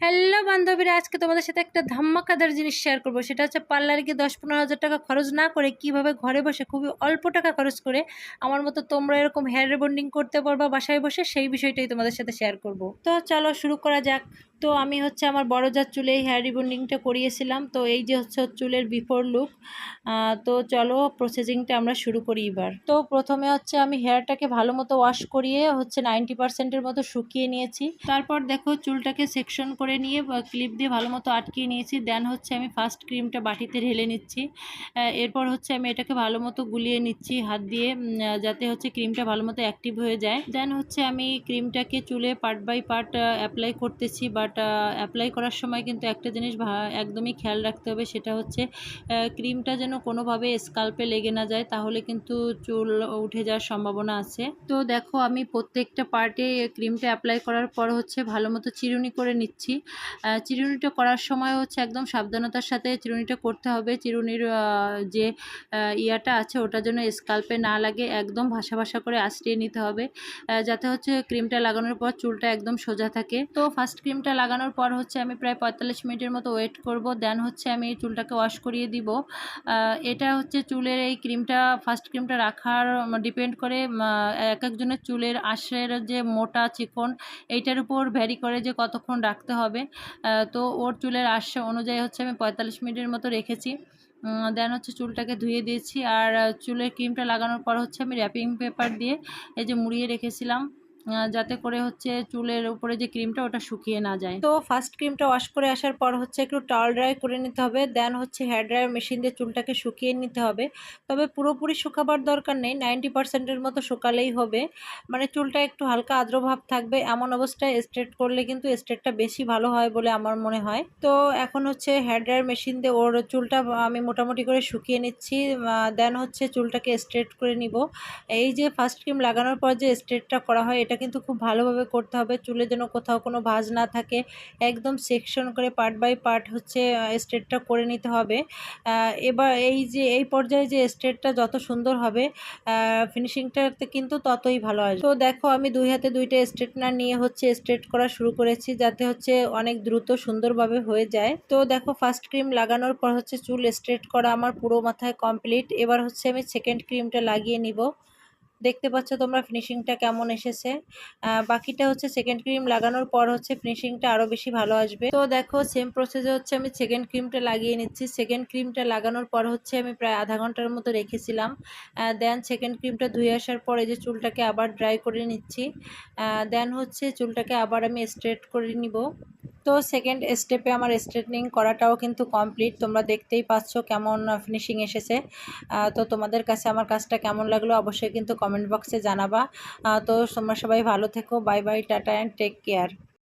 Hello বান্ধবীরা, আজকে তোমাদের সাথে একটা ধাম্মাকাদার জিনিস শেয়ার করব। সেটা হচ্ছে পার্লারে গিয়ে দশ পনেরো হাজার টাকা খরচ না করে কীভাবে ঘরে বসে, খুবই অল্প টাকা খরচ করে আমার মতো তোমরা এরকম হেয়ার বন্ডিং করতে পারবা বাসায় বসে, সেই বিষয়টাই তোমাদের সাথে শেয়ার করব। তো চলো শুরু করা যাক। তো আমি হচ্ছে আমার বড় যার চুলে এই হেয়ার রিবন্ডিংটা করিয়েছিলাম। তো এই যে হচ্ছে চুলের বিফোর লুক তো চলো প্রসেসিংটা আমরা শুরু করি এবার। তো প্রথমে হচ্ছে আমি হেয়ারটাকে ভালো মতো ওয়াশ করিয়ে হচ্ছে নাইনটি পার্সেন্টের মতো শুকিয়ে নিয়েছি। তারপর দেখো চুলটাকে সেকশন করে নিয়ে ক্লিপ দিয়ে ভালো মতো আটকিয়ে নিয়েছি। দেন হচ্ছে আমি ফার্স্ট ক্রিমটা বাটিতে ঢেলে নিচ্ছি। এরপর হচ্ছে আমি এটাকে ভালো মতো গুলিয়ে নিচ্ছি হাত দিয়ে যাতে হচ্ছে ক্রিমটা ভালো মতো অ্যাক্টিভ হয়ে যায়। দেন হচ্ছে আমি ক্রিমটাকে চুলে পার্ট বাই পার্ট অ্যাপ্লাই করতেছি বাট অ্যাপ্লাই করার সময় কিন্তু একটা জিনিস একদমই খেয়াল রাখতে হবে, সেটা হচ্ছে ক্রিমটা যেন কোনোভাবে স্কাল্পে লেগে না যায়, তাহলে কিন্তু চুল উঠে যাওয়ার সম্ভাবনা আছে। তো দেখো, আমি প্রত্যেকটা পার্টে ক্রিমটা অ্যাপ্লাই করার পর হচ্ছে ভালো মতো চিরুনি করে নিচ্ছি। চিরুনিটা করার সময় হচ্ছে একদম সাবধানতার সাথে চিরুনিটা করতে হবে। চিরুনির যে ইয়াটা আছে, ওটা যেন স্কাল্পে না লাগে, একদম ভাসা ভাসা করে আশ্রিয়ে নিতে হবে। যাতে হচ্ছে ক্রিমটা লাগানোর পর চুলটা একদম সোজা থাকে। তো ফার্স্ট ক্রিমটা লাগানোর পর হচ্ছে আমি প্রায় পঁয়তাল্লিশ মিনিটের মতো ওয়েট করব, দেন হচ্ছে আমি চুলটাকে ওয়াশ করিয়ে দিব। এটা হচ্ছে চুলের এই ক্রিমটা ফার্স্ট ক্রিমটা রাখার ডিপেন্ড করে এক একজনের চুলের আঁশের যে মোটা চিকন, এইটার উপর ভ্যারি করে যে কতক্ষণ রাখতে হবে। তো ওর চুলের আশ অনুযায়ী হচ্ছে আমি পঁয়তাল্লিশ মিনিটের মতো রেখেছি। দেন হচ্ছে চুলটাকে ধুয়ে দিয়েছি, আর, চুলের ক্রিমটা লাগানোর পর হচ্ছে আমি র্যাপিং পেপার দিয়ে এই যে মুড়িয়ে রেখেছিলাম। যাতে করে হচ্ছে চুলের উপরে যে ক্রিমটা, ওটা শুকিয়ে না যায়। তো ফার্স্ট ক্রিমটা ওয়াশ করে আসার পর হচ্ছে একটু টাল ড্রাই করে নিতে হবে দেন হচ্ছে হেয়ার ড্রায়ার মেশিন দিয়ে চুলটাকে শুকিয়ে নিতে হবে। তবে পুরোপুরি শুকাবার দরকার নেই নাইনটি পার্সেন্টের মতো শুকালেই হবে। মানে চুলটা একটু হালকা আর্দ্র ভাব থাকবে, এমন অবস্থায় স্ট্রেট করলে কিন্তু স্ট্রেটটা বেশি ভালো হয় বলে আমার মনে হয়। তো এখন হচ্ছে হেয়ার ড্রায়ার মেশিন দিয়ে ওর চুলটা আমি মোটামুটি করে শুকিয়ে নিচ্ছি দেন হচ্ছে চুলটাকে স্ট্রেট করে নিব। এই যে ফার্স্ট ক্রিম লাগানোর পর যে স্ট্রেটটা করা হয় এটা কিন্তু খুব ভালোভাবে করতে হবে। চুলে যেন কোথাও কোনো ভাঁজ না থাকে। একদম সেকশন করে পার্ট বাই পার্ট হচ্ছে স্ট্রেটটা করে নিতে হবে। এবার এই যে, এই পর্যায়ে যে স্ট্রেটটা যত সুন্দর হবে ফিনিশিংটাতে কিন্তু ততই ভালো আসবে। তো দেখো, আমি দুই হাতে দুইটা স্ট্রেটনার নিয়ে হচ্ছে স্ট্রেট করা শুরু করেছি, যাতে হচ্ছে অনেক দ্রুত সুন্দরভাবে হয়ে যায়। তো দেখো ফার্স্ট ক্রিম লাগানোর পর হচ্ছে চুল স্ট্রেট করা আমার পুরো মাথায় কমপ্লিট এবার হচ্ছে আমি সেকেন্ড ক্রিমটা লাগিয়ে নিব। দেখতে পাচ্ছ তোমরা ফিনিশিংটা কেমন এসেছে। বাকিটা হচ্ছে সেকেন্ড ক্রিম লাগানোর পর হচ্ছে ফিনিশিংটা আরও বেশি ভালো আসবে। তো দেখো সেম প্রসেসে হচ্ছে আমি সেকেন্ড ক্রিমটা লাগিয়ে নিচ্ছি। সেকেন্ড ক্রিমটা লাগানোর পর হচ্ছে আমি প্রায় আধা ঘণ্টার মতো রেখেছিলাম। দেন সেকেন্ড ক্রিমটা ধুয়ে আসার পরে যে চুলটাকে আবার ড্রাই করে নিচ্ছি। দেন হচ্ছে চুলটাকে আবার আমি স্ট্রেট করে নিব। তো সেকেন্ড স্টেপে আমার স্ট্রেটনিং করাটাও কিন্তু কমপ্লিট তোমরা দেখতেই পাচ্ছ কেমন ফিনিশিং এসেছে। তো তোমাদের কাছে আমার কাজটা কেমন লাগল অবশ্যই কিন্তু কমেন্ট বক্সে জানাবা। তো তোমরা সবাই ভালো থেকো। Bye bye tata and take care